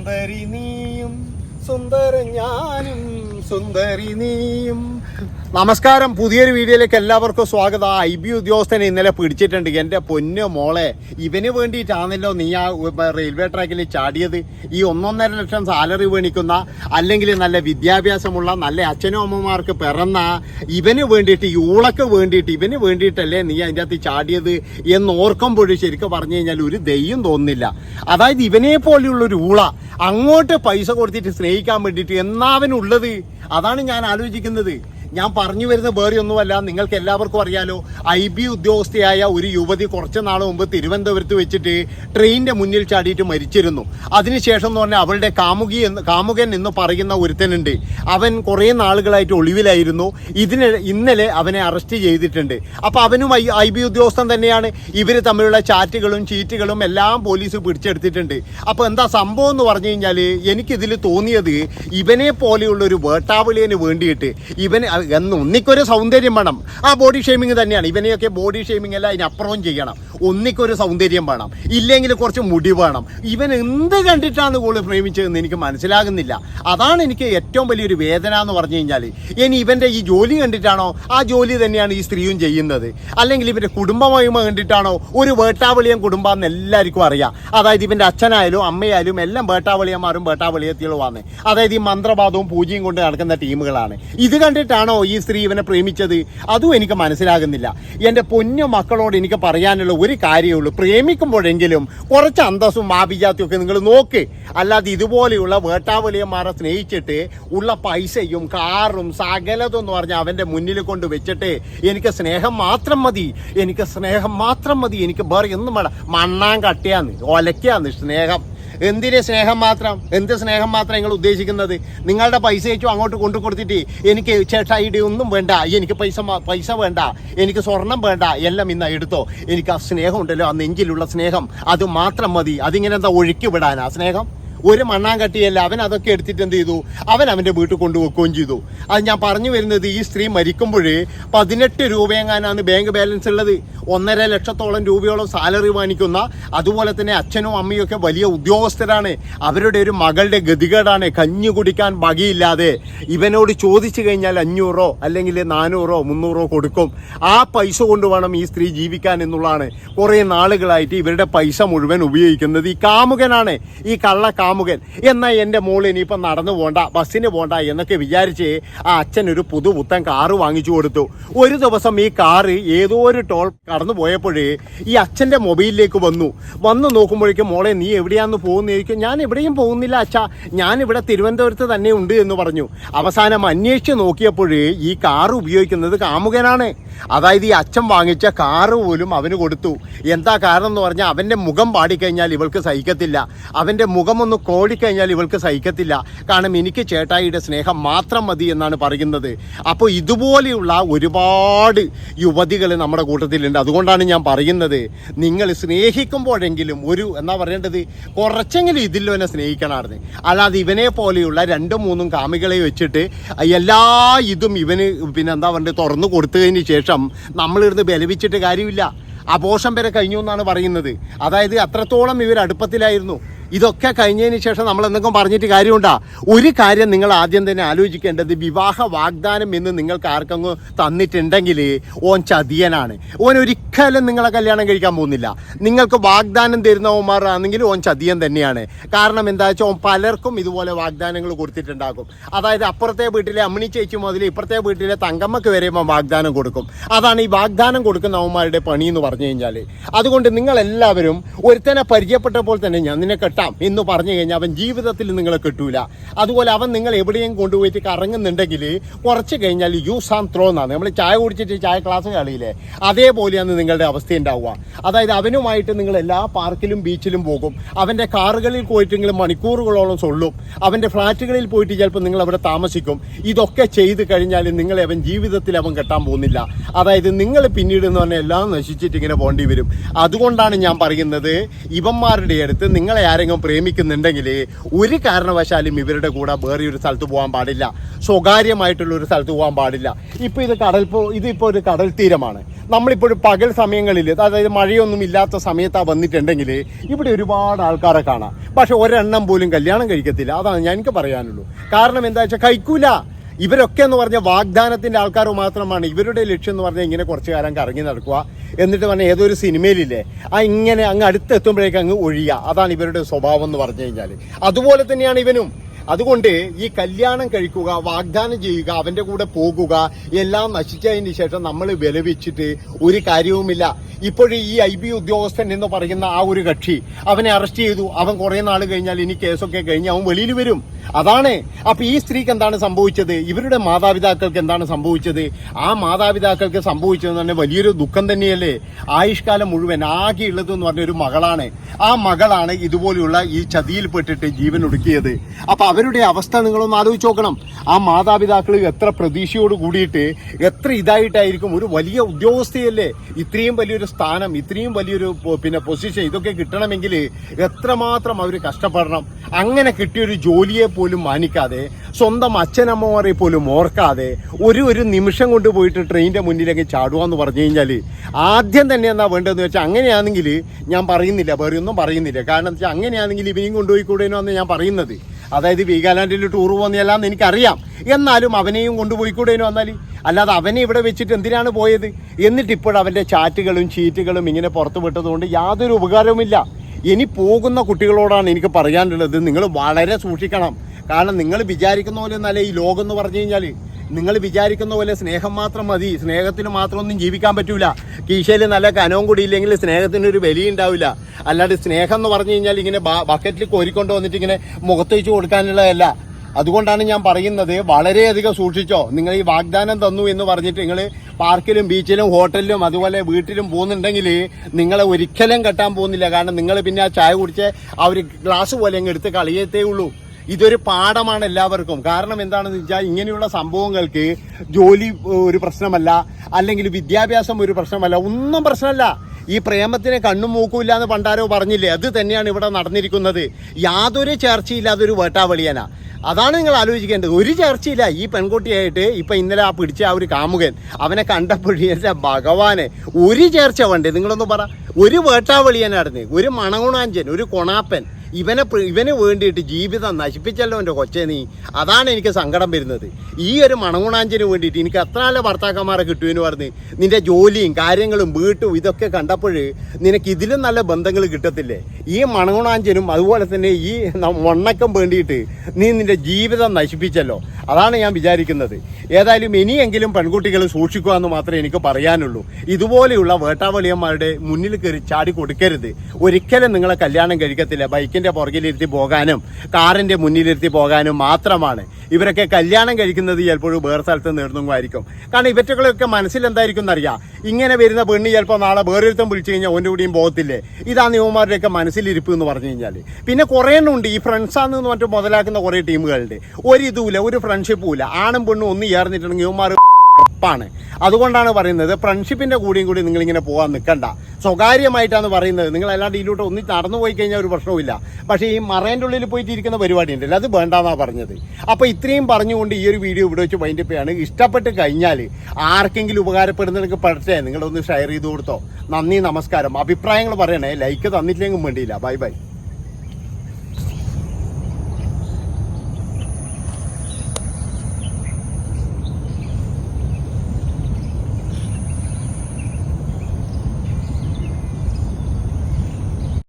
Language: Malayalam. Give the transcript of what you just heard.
സുന്ദരി നീയും സുന്ദര ഞാനും സുന്ദരി നീയും. നമസ്കാരം. പുതിയൊരു വീഡിയോയിലേക്ക് എല്ലാവർക്കും സ്വാഗതം. ആ ഐ ബി ഉദ്യോഗസ്ഥനെ ഇന്നലെ പിടിച്ചിട്ടുണ്ട്. എന്റെ പൊന്ന് മോളെ ഇവന് വേണ്ടിയിട്ടാണല്ലോ നീ ആ റെയിൽവേ ട്രാക്കിൽ ചാടിയത്. ഈ ഒന്നൊന്നര ലക്ഷം സാലറി മേണിക്കുന്ന അല്ലെങ്കിൽ നല്ല വിദ്യാഭ്യാസമുള്ള നല്ല അച്ഛനും അമ്മമാർക്ക് പിറന്ന ഇവന് വേണ്ടിയിട്ട് ഈ ഊളക്ക് വേണ്ടിയിട്ട് ഇവന് വേണ്ടിയിട്ടല്ലേ നീ അതിന്റെ അകത്ത് ചാടിയത് എന്ന് ഓർക്കുമ്പോൾ ശരിക്കും പറഞ്ഞു കഴിഞ്ഞാൽ ഒരു ദയ്യം തോന്നുന്നില്ല. അതായത് ഇവനെ പോലെയുള്ളൊരു ഊള അങ്ങോട്ട് പൈസ കൊടുത്തിട്ട് സ്നേഹിക്കാൻ വേണ്ടിയിട്ട് എന്നാവനുള്ളത് അതാണ് ഞാൻ ആലോചിക്കുന്നത്. ഞാൻ പറഞ്ഞു വരുന്ന വേറെ ഒന്നുമല്ല നിങ്ങൾക്ക് എല്ലാവർക്കും അറിയാലോ ഐ ബി ഉദ്യോഗസ്ഥയായ ഒരു യുവതി കുറച്ച് നാൾ മുമ്പ് തിരുവനന്തപുരത്ത് വെച്ചിട്ട് ട്രെയിനിന്റെ മുന്നിൽ ചാടിയിട്ട് മരിച്ചിരുന്നു. അതിനുശേഷം എന്ന് പറഞ്ഞാൽ അവളുടെ കാമുകി എന്ന് കാമുകൻ എന്ന് പറയുന്ന ഒരുത്തനുണ്ട്. അവൻ കുറേ നാളുകളായിട്ട് ഒളിവിലായിരുന്നു. ഇതിന് ഇന്നലെ അവനെ അറസ്റ്റ് ചെയ്തിട്ടുണ്ട്. അപ്പോൾ അവനും ഐ ഐ ബി ഉദ്യോഗസ്ഥൻ തന്നെയാണ്. ഇവർ തമ്മിലുള്ള ചാറ്റുകളും ചീറ്റുകളും എല്ലാം പോലീസ് പിടിച്ചെടുത്തിട്ടുണ്ട്. അപ്പോൾ എന്താ സംഭവം എന്ന് പറഞ്ഞു കഴിഞ്ഞാൽ എനിക്കിതിൽ തോന്നിയത് ഇവനെ പോലെയുള്ള ഒരു വേട്ടാവിളിയന് വേണ്ടിയിട്ട് ഇവൻ എന്ന് ഒന്നിക്കൊരു സൗന്ദര്യം വേണം. ആ ബോഡി ഷേമിങ് തന്നെയാണ്. ഇവനെയൊക്കെ ബോഡി ഷേമിങ് അല്ല അതിനപ്പുറവും ചെയ്യണം. ഒന്നിക്കൊരു സൗന്ദര്യം വേണം. ഇല്ലെങ്കിൽ കുറച്ച് മുടി വേണം. ഇവൻ എന്ത് കണ്ടിട്ടാണ് കൂടുതൽ പ്രേമിച്ചതെന്ന് എനിക്ക് മനസ്സിലാകുന്നില്ല. അതാണ് എനിക്ക് ഏറ്റവും വലിയൊരു വേദന എന്ന് പറഞ്ഞു കഴിഞ്ഞാൽ ഇനി ഇവന്റെ ഈ ജോലി കണ്ടിട്ടാണോ? ആ ജോലി തന്നെയാണ് ഈ സ്ത്രീയും ചെയ്യുന്നത്. അല്ലെങ്കിൽ ഇവന്റെ കുടുംബമഹിമ കണ്ടിട്ടാണോ? ഒരു വേട്ടാവളിയൻ കുടുംബം എന്ന് എല്ലാവർക്കും അറിയാം. അതായത് ഇവന്റെ അച്ഛനായാലും അമ്മയായാലും എല്ലാം വേട്ടാവളിയന്മാരും വേട്ടാവളിയത്തികളുമാണ് അതായത് ഈ മന്ത്രവാദവും പൂജയും കൊണ്ട് നടക്കുന്ന ടീമുകളാണ്. ഇത് കണ്ടിട്ടാണോ ഈ സ്ത്രീ ഇവനെ പ്രേമിച്ചത്? അതും എനിക്ക് മനസ്സിലാകുന്നില്ല. എന്റെ പൊന്നു മക്കളോട് എനിക്ക് പറയാനുള്ള ഒരു കാര്യമേ ഉള്ളൂ. പ്രേമിക്കുമ്പോഴെങ്കിലും കുറച്ച് അന്തസ്സും മാപിജാത്തും ഒക്കെ നിങ്ങൾ നോക്ക്. അല്ലാതെ ഇതുപോലെയുള്ള വേട്ടാവലിയന്മാരെ സ്നേഹിച്ചിട്ട് ഉള്ള പൈസയും കാറും സകലതും എന്ന് പറഞ്ഞാൽ അവന്റെ മുന്നിൽ കൊണ്ട് വെച്ചിട്ട് എനിക്ക് സ്നേഹം മാത്രം മതി. എനിക്ക് സ്നേഹം മാത്രം മതി. എനിക്ക് വേറെ ഒന്നും വേണം മണ്ണാൻ കട്ടിയാന്ന് ഒലയ്ക്കാന്ന് സ്നേഹം. എന്തിന് സ്നേഹം മാത്രം? എന്ത് സ്നേഹം മാത്രം നിങ്ങൾ ഉദ്ദേശിക്കുന്നത്? നിങ്ങളുടെ പൈസ വെച്ചു അങ്ങോട്ട് കൊണ്ടു കൊടുത്തിട്ട് എനിക്ക് ചേട്ടാ ഇടി ഒന്നും വേണ്ട. എനിക്ക് പൈസ പൈസ വേണ്ട. എനിക്ക് സ്വർണം വേണ്ട. എല്ലാം ഇന്ന് എടുത്തോ. എനിക്ക് ആ സ്നേഹം ഉണ്ടല്ലോ. ആ നെഞ്ചിലുള്ള സ്നേഹം. അത് മാത്രം മതി. അതിങ്ങനെ എന്താ ഒഴുക്കി വിടാനാ സ്നേഹം? ഒരു മണ്ണാങ്കട്ടിയല്ല അവൻ അതൊക്കെ എടുത്തിട്ട് എന്ത് ചെയ്തു? അവൻ അവന്റെ വീട്ടിൽ കൊണ്ടുവെക്കുകയും ചെയ്തു. അത് ഞാൻ പറഞ്ഞു വരുന്നത് ഈ സ്ത്രീ മരിക്കുമ്പോഴേ പതിനെട്ട് രൂപയെങ്ങാനാണ് ബാങ്ക് ബാലൻസ് ഉള്ളത്? ഒന്നര ലക്ഷത്തോളം രൂപയോളം സാലറി വാങ്ങിക്കുന്ന അതുപോലെ തന്നെ അച്ഛനും അമ്മയും ഒക്കെ വലിയ ഉദ്യോഗസ്ഥരാണ്. അവരുടെ ഒരു മകളുടെ ഗതികേടാണ്. കഞ്ഞു കുടിക്കാൻ വകയില്ലാതെ. ഇവനോട് ചോദിച്ചു കഴിഞ്ഞാൽ അഞ്ഞൂറോ അല്ലെങ്കിൽ നാനൂറോ മുന്നൂറോ കൊടുക്കും. ആ പൈസ കൊണ്ട് വേണം ഈ സ്ത്രീ ജീവിക്കാൻ എന്നുള്ളതാണ്. കുറേ നാളുകളായിട്ട് ഇവരുടെ പൈസ മുഴുവൻ ഉപയോഗിക്കുന്നത് ഈ കാമുകനാണ്. ഈ കള്ള കാമുകൻ എന്നാൽ എന്റെ മോൾ ഇനിയിപ്പം നടന്നു പോണ്ട ബസ്സിന് പോണ്ട എന്നൊക്കെ വിചാരിച്ച് ആ അച്ഛൻ ഒരു പുതുപുത്തൻ കാറ് വാങ്ങിച്ചു കൊടുത്തു. ഒരു ദിവസം ഈ കാറ് ഏതോ ഒരു ടോൾ കടന്നു പോയപ്പോഴേ ഈ അച്ഛന്റെ മൊബൈലിലേക്ക് വന്നു. വന്നു നോക്കുമ്പോഴേക്കും മോളെ നീ എവിടെയാന്ന് പോകുന്ന ഞാൻ എവിടെയും പോകുന്നില്ല അച്ഛാ. ഞാൻ ഇവിടെ തിരുവനന്തപുരത്ത് തന്നെ ഉണ്ട് എന്ന് പറഞ്ഞു. അവസാനം അന്വേഷിച്ച് നോക്കിയപ്പോഴേ ഈ കാർ ഉപയോഗിക്കുന്നത് കാമുകനാണ്. അതായത് ഈ അച്ഛൻ വാങ്ങിച്ച കാറ് പോലും അവന് കൊടുത്തു. എന്താ കാരണം എന്ന് പറഞ്ഞാൽ അവന്റെ മുഖം പാടിക്കഴിഞ്ഞാൽ ഇവൾക്ക് സഹിക്കത്തില്ല. അവന്റെ മുഖമൊന്ന് കോടിക്കഴിഞ്ഞാൽ ഇവൾക്ക് സഹിക്കത്തില്ല. കാരണം എനിക്ക് ചേട്ടായിയുടെ സ്നേഹം മാത്രം മതി എന്നാണ് പറയുന്നത്. അപ്പോൾ ഇതുപോലെയുള്ള ഒരുപാട് യുവതികൾ നമ്മുടെ കൂട്ടത്തിലുണ്ട്. അതുകൊണ്ടാണ് ഞാൻ പറയുന്നത്. നിങ്ങൾ സ്നേഹിക്കുമ്പോഴെങ്കിലും ഒരു എന്നാ പറയേണ്ടത്? കുറച്ചെങ്കിലും ഇതിലും എന്നെ സ്നേഹിക്കണമായിരുന്നു. അല്ലാതെ ഇവനെ പോലെയുള്ള രണ്ടും മൂന്നും കാമികളെ വെച്ചിട്ട് എല്ലാ ഇതും ഇവന് പിന്നെ എന്താ പറയുക തുറന്നു കൊടുത്തു ശേഷം നമ്മളിരുന്ന് ബലവിച്ചിട്ട് കാര്യമില്ല. അപോഷം വരെ കഴിഞ്ഞു എന്നാണ് പറയുന്നത്. അതായത് അത്രത്തോളം ഇവർ അടുപ്പത്തിലായിരുന്നു. ഇതൊക്കെ കഴിഞ്ഞതിന് ശേഷം നമ്മൾ എന്തെങ്കിലും പറഞ്ഞിട്ട് കാര്യമുണ്ടാ? ഒരു കാര്യം നിങ്ങൾ ആദ്യം തന്നെ ആലോചിക്കേണ്ടത് വിവാഹ വാഗ്ദാനം എന്ന് നിങ്ങൾക്ക് ആർക്കെങ്കിലും തന്നിട്ടുണ്ടെങ്കിൽ ഓൻ ചതിയനാണ്. ഓൻ ഒരിക്കലും നിങ്ങളെ കല്യാണം കഴിക്കാൻ പോകുന്നില്ല. നിങ്ങൾക്ക് വാഗ്ദാനം തരുന്നവന്മാരാണെങ്കിൽ ഓൻ ചതിയൻ തന്നെയാണ്. കാരണം എന്താ വെച്ചാൽ ഓൻ പലർക്കും ഇതുപോലെ വാഗ്ദാനങ്ങൾ കൊടുത്തിട്ടുണ്ടാകും. അതായത് അപ്പുറത്തെ വീട്ടിലെ അമ്മിണി ചേച്ചി മുതൽ ഇപ്പുറത്തെ വീട്ടിലെ തങ്കമ്മക്ക് വരെ വാഗ്ദാനം കൊടുക്കും. അതാണ് ഈ വാഗ്ദാനം കൊടുക്കുന്നവന്മാരുടെ പണി എന്ന് പറഞ്ഞു കഴിഞ്ഞാൽ അതുകൊണ്ട് നിങ്ങളെല്ലാവരും ഒരുത്തനെ പരിചയപ്പെട്ടപ്പോൾ തന്നെ ഞാൻ നിന്നെ കെട്ടാം എന്ന് പറഞ്ഞു കഴിഞ്ഞാൽ അവൻ ജീവിതത്തിൽ നിങ്ങളെ കിട്ടൂല. അതുപോലെ അവൻ നിങ്ങൾ എവിടെയും കൊണ്ടുപോയിട്ട് കറങ്ങുന്നുണ്ടെങ്കിൽ കുറച്ച് കഴിഞ്ഞാൽ യൂസ് ആൻഡ് ത്രോ എന്നാണ്. നമ്മൾ ചായ കുടിച്ചിട്ട് ചായ ക്ലാസ് കളിയില്ലേ? അതേപോലെയാണ് നിങ്ങളുടെ അവസ്ഥ ഉണ്ടാവുക. അതായത് അവനുമായിട്ട് നിങ്ങൾ എല്ലാ പാർക്കിലും ബീച്ചിലും പോകും. അവന്റെ കാറുകളിൽ പോയിട്ട് നിങ്ങൾ മണിക്കൂറുകളോളം സൊള്ളും. അവന്റെ ഫ്ലാറ്റുകളിൽ പോയിട്ട് ചിലപ്പോൾ നിങ്ങൾ അവിടെ താമസിക്കും. ഇതൊക്കെ ചെയ്ത് കഴിഞ്ഞാൽ നിങ്ങളെ അവൻ ജീവിതത്തിൽ അവൻ കെട്ടാൻ പോകുന്നില്ല. അതായത് നിങ്ങൾ പിന്നീട് എന്ന് പറഞ്ഞാൽ എല്ലാം നശിച്ചിട്ട് ഇങ്ങനെ പോകേണ്ടി വരും. അതുകൊണ്ടാണ് ഞാൻ പറയുന്നത് ഇവന്മാരുടെ അടുത്ത് നിങ്ങളെ ആരെങ്കിലും ആരെങ്കിലും പ്രേമിക്കുന്നുണ്ടെങ്കിൽ ഒരു കാരണവശാലും ഇവരുടെ കൂടെ വേറെ ഒരു സ്ഥലത്ത് പോകാൻ പാടില്ല. സ്വകാര്യമായിട്ടുള്ള ഒരു സ്ഥലത്ത് പോകാൻ പാടില്ല. ഇപ്പോൾ ഇത് കടൽ ഇതിപ്പോൾ ഒരു കടൽ തീരമാണ്. നമ്മളിപ്പോൾ പകൽ സമയങ്ങളിൽ അതായത് മഴയൊന്നും ഇല്ലാത്ത സമയത്താണ് വന്നിട്ടുണ്ടെങ്കിൽ ഇവിടെ ഒരുപാട് ആൾക്കാരെ കാണാം. പക്ഷെ ഒരെണ്ണം പോലും കല്യാണം കഴിക്കത്തില്ല. അതാണ് ഞാൻ എനിക്ക് പറയാനുള്ളൂ. കാരണം എന്താ വെച്ചാൽ കഴിക്കൂല. ഇവരൊക്കെ എന്ന് പറഞ്ഞ വാഗ്ദാനത്തിന്റെ ആൾക്കാർ മാത്രമാണ്. ഇവരുടെ ലക്ഷ്യം എന്ന് പറഞ്ഞാൽ ഇങ്ങനെ കുറച്ച് കാലം കറങ്ങി നടക്കുക. എന്നിട്ട് പറഞ്ഞാൽ ഏതൊരു സിനിമയിലില്ലേ ആ ഇങ്ങനെ അങ്ങ് അടുത്തെത്തുമ്പോഴേക്ക് അങ്ങ് ഒഴിയുക അതാണ് ഇവരുടെ സ്വഭാവം എന്ന് പറഞ്ഞു കഴിഞ്ഞാൽ അതുപോലെ തന്നെയാണ് ഇവനും. അതുകൊണ്ട് ഈ കല്യാണം കഴിക്കുക വാഗ്ദാനം ചെയ്യുക അവന്റെ കൂടെ പോകുക എല്ലാം നശിച്ചതിന് ശേഷം നമ്മൾ വിലപിച്ചിട്ട് ഒരു കാര്യവുമില്ല. ഇപ്പോഴും ഈ ഐ ബി ഉദ്യോഗസ്ഥൻ എന്ന് പറയുന്ന ആ ഒരു കക്ഷി അവനെ അറസ്റ്റ് ചെയ്തു. അവൻ കുറേ നാൾ കഴിഞ്ഞാൽ ഇനി കേസൊക്കെ കഴിഞ്ഞ് അവൻ വെളിയിൽ വരും. അതാണ്. അപ്പൊ ഈ സ്ത്രീക്ക് എന്താണ് സംഭവിച്ചത്? ഇവരുടെ മാതാപിതാക്കൾക്ക് എന്താണ് സംഭവിച്ചത്? ആ മാതാപിതാക്കൾക്ക് സംഭവിച്ചത് തന്നെ വലിയൊരു ദുഃഖം തന്നെയല്ലേ? ആയുഷ്കാലം മുഴുവൻ ആകെയുള്ളത് എന്ന് പറഞ്ഞ ഒരു മകളാണ്. ആ മകളാണ് ഇതുപോലെയുള്ള ഈ ചതിയിൽപ്പെട്ടിട്ട് ജീവൻ ഒടുക്കിയത്. അപ്പൊ അവരുടെ അവസ്ഥ നിങ്ങളൊന്ന് ആലോചിച്ച് നോക്കണം. ആ മാതാപിതാക്കൾ എത്ര പ്രതീക്ഷയോട് കൂടിയിട്ട് എത്ര ഇതായിട്ടായിരിക്കും ഒരു വലിയ ഉദ്യോഗസ്ഥയല്ലേ? ഇത്രയും വലിയൊരു സ്ഥാനം ഇത്രയും വലിയൊരു പിന്നെ പൊസിഷൻ ഇതൊക്കെ കിട്ടണമെങ്കിൽ എത്രമാത്രം അവർ കഷ്ടപ്പെടണം. അങ്ങനെ കിട്ടിയൊരു ജോലിയെ പോലും മാനിക്കാതെ സ്വന്തം അച്ഛനമ്മമാരെ പോലും ഓർക്കാതെ ഒരു ഒരു നിമിഷം കൊണ്ട് പോയിട്ട് ട്രെയിനിന്റെ മുന്നിലേക്ക് ചാടുക എന്ന് പറഞ്ഞു കഴിഞ്ഞാൽ ആദ്യം തന്നെ എന്നാ വേണ്ടതെന്ന് വെച്ചാൽ അങ്ങനെയാണെങ്കിൽ ഞാൻ പറയുന്നില്ല വേറെ ഒന്നും പറയുന്നില്ല. കാരണം വെച്ചാൽ അങ്ങനെയാണെങ്കിൽ ഇവനെയും കൊണ്ടുപോയി എന്ന് ഞാൻ പറയുന്നത്. അതായത് വീഗാലാൻഡിൽ ടൂർ പോകുന്നതല്ലാന്ന് എനിക്കറിയാം. എന്നാലും അവനെയും കൊണ്ടുപോയിക്കൂടേനോ വന്നാൽ അല്ലാതെ അവനെ ഇവിടെ വെച്ചിട്ട് എന്തിനാണ് പോയത്? എന്നിട്ട് ഇപ്പോൾ അവന്റെ ചാറ്റുകളും ചീറ്റുകളും ഇങ്ങനെ പുറത്തു വിട്ടതുകൊണ്ട് യാതൊരു ഉപകാരവുമില്ല. ഇനി പോകുന്ന കുട്ടികളോടാണ് എനിക്ക് പറയാനുള്ളത്. നിങ്ങൾ വളരെ സൂക്ഷിക്കണം. കാരണം നിങ്ങൾ വിചാരിക്കുന്ന പോലെ ഒന്നല്ല ഈ ലോകം എന്ന് പറഞ്ഞു കഴിഞ്ഞാൽ നിങ്ങൾ വിചാരിക്കുന്ന പോലെ സ്നേഹം മാത്രം മതി. സ്നേഹത്തിന് മാത്രമൊന്നും ജീവിക്കാൻ പറ്റൂല. കീശയിൽ നല്ല കനവും കൂടി ഇല്ലെങ്കിൽ സ്നേഹത്തിന് ഒരു വലിയ ഉണ്ടാവില്ല. അല്ലാതെ സ്നേഹം എന്ന് പറഞ്ഞു കഴിഞ്ഞാൽ ഇങ്ങനെ ബക്കറ്റിൽ കോരിക്കൊണ്ട് വന്നിട്ട് ഇങ്ങനെ മുഖത്ത് വെച്ച് കൊടുക്കാനുള്ളതല്ല. അതുകൊണ്ടാണ് ഞാൻ പറയുന്നത് വളരെയധികം സൂക്ഷിച്ചോ. നിങ്ങൾ ഈ വാഗ്ദാനം തന്നു എന്ന് പറഞ്ഞിട്ട് നിങ്ങൾ പാർക്കിലും ബീച്ചിലും ഹോട്ടലിലും അതുപോലെ വീട്ടിലും പോകുന്നുണ്ടെങ്കിൽ നിങ്ങളെ ഒരിക്കലും കെട്ടാൻ പോകുന്നില്ല. കാരണം നിങ്ങൾ പിന്നെ ആ ചായ കുടിച്ച് ആ ഒരു ഗ്ലാസ് പോലെ അങ്ങ് എടുത്ത് കളിയത്തേ ഉള്ളൂ. ഇതൊരു പാഠമാണ് എല്ലാവർക്കും. കാരണം എന്താണെന്ന് വെച്ചാൽ ഇങ്ങനെയുള്ള സംഭവങ്ങൾക്ക് ജോലി ഒരു പ്രശ്നമല്ല. അല്ലെങ്കിൽ വിദ്യാഭ്യാസം ഒരു പ്രശ്നമല്ല. ഒന്നും പ്രശ്നമല്ല. ഈ പ്രേമത്തിന് കണ്ണും മൂക്കുമില്ല എന്ന് പണ്ടാരോ പറഞ്ഞില്ലേ? അത് തന്നെയാണ് ഇവിടെ നടന്നിരിക്കുന്നത്. യാതൊരു ചേർച്ചയില്ലാതെ ഒരു വേട്ടാവളിയന. അതാണ് നിങ്ങൾ ആലോചിക്കേണ്ടത്. ഒരു ചർച്ചയില്ല. ഈ പെൺകുട്ടിയായിട്ട് ഇപ്പൊ ഇന്നലെ ആ പിടിച്ച ആ ഒരു കാമുകൻ അവനെ കണ്ടപ്പോഴേ ഭഗവാനെ ഒരു ചേർച്ച വേണ്ടേ? നിങ്ങളൊന്ന് പറ. ഒരു വേട്ടാവളിയനായിരുന്നു. ഒരു മണഗുണാഞ്ചൻ ഒരു കൊണാപ്പൻ. ഇവനെ ഇവന് വേണ്ടിയിട്ട് ജീവിതം നശിപ്പിച്ചല്ലോ എന്റെ കൊച്ചേ നീ. അതാണ് എനിക്ക് സങ്കടം വരുന്നത്. ഈ ഒരു മണങ്ങുണാഞ്ചിന് വേണ്ടിയിട്ട് എനിക്ക് എത്ര നല്ല ഭർത്താക്കന്മാരെ കിട്ടുമെന്ന് പറഞ്ഞ് നിന്റെ ജോലിയും കാര്യങ്ങളും വീട്ടും ഇതൊക്കെ കണ്ടപ്പോൾ നിനക്ക് ഇതിലും നല്ല ബന്ധങ്ങൾ കിട്ടത്തില്ലേ? ഈ മണങ്ങുണാഞ്ചനും അതുപോലെ തന്നെ ഈ വണ്ണക്കം വേണ്ടിയിട്ട് നീ നിന്റെ ജീവിതം നശിപ്പിച്ചല്ലോ. അതാണ് ഞാൻ വിചാരിക്കുന്നത്. ഏതായാലും ഇനിയെങ്കിലും പെൺകുട്ടികൾ സൂക്ഷിക്കുക എന്ന് മാത്രമേ എനിക്ക് പറയാനുള്ളൂ. ഇതുപോലെയുള്ള വേട്ടാവളിയന്മാരുടെ മുന്നിൽ കയറി ചാടി കൊടുക്കരുത്. ഒരിക്കലും നിങ്ങളെ കല്യാണം കഴിക്കത്തില്ല. ബൈക്കിന്റെ പുറകിലിരുത്തി പോകാനും കാറിന്റെ മുന്നിലിരുത്തി പോകാനും മാത്രമാണ്. ഇവരൊക്കെ കല്യാണം കഴിക്കുന്നത് ചിലപ്പോഴും വേറെ സ്ഥലത്ത് നേർന്നുമായിരിക്കും കാരണം ഇവറ്റകളൊക്കെ മനസ്സിൽ എന്തായിരിക്കും എന്നറിയാം. ഇങ്ങനെ വരുന്ന പെണ്ണ് ചിലപ്പോൾ നാളെ വേറൊരുത്തം വിളിച്ചു കഴിഞ്ഞാൽ ഓന്റെ കൂടിയും പോകത്തില്ലേ? ഇതാണ് യുവമാരുടെയൊക്കെ മനസ്സിലിരിപ്പ് എന്ന് പറഞ്ഞു കഴിഞ്ഞാൽ പിന്നെ കുറേ ഉണ്ട്. ഈ ഫ്രണ്ട്സാന്ന് മറ്റും മുതലാക്കുന്ന കുറേ ടീമുകളുണ്ട്. ഒരു ഒരു ഫ്രണ്ട്ഷിപ്പും ഇല്ല. ആണും പെണ്ണും ഒന്ന് ചേർന്നിട്ടുണ്ടെങ്കിൽ യുവമാർ ഉറപ്പാണ്. അതുകൊണ്ടാണ് പറയുന്നത് ഫ്രണ്ട്ഷിപ്പിന്റെ കൂടിയും കൂടി നിങ്ങൾ ഇങ്ങനെ പോകാൻ നിൽക്കണ്ട സ്വകാര്യമായിട്ടാണ് പറയുന്നത്. നിങ്ങൾ അല്ലാണ്ട് ഇതിലോട്ട് ഒന്നി നടന്നു പോയി കഴിഞ്ഞാൽ ഒരു പ്രശ്നവുമില്ല. പക്ഷേ ഈ മറേന്റെ ഉള്ളിൽ പോയിട്ട് ഇരിക്കുന്ന പരിപാടി ഉണ്ടല്ലോ അത് വേണ്ടാന്നാ പറഞ്ഞത്. അപ്പോൾ ഇത്രയും പറഞ്ഞുകൊണ്ട് ഈ ഒരു വീഡിയോ ഇവിടെ വെച്ച് വൈൻഡപ്പ് ചെയ്യാണ്. ഇഷ്ടപ്പെട്ട് കഴിഞ്ഞാൽ ആർക്കെങ്കിലും ഉപകാരപ്പെടുന്നവർക്ക് പഠിച്ചേ നിങ്ങളൊന്ന് ഷെയർ ചെയ്ത് കൊടുത്തോ. നന്ദി നമസ്കാരം. അഭിപ്രായങ്ങൾ പറയണേ. ലൈക്ക് തന്നിട്ടില്ലെങ്കിൽ വേണ്ടിയില്ല. Bye bye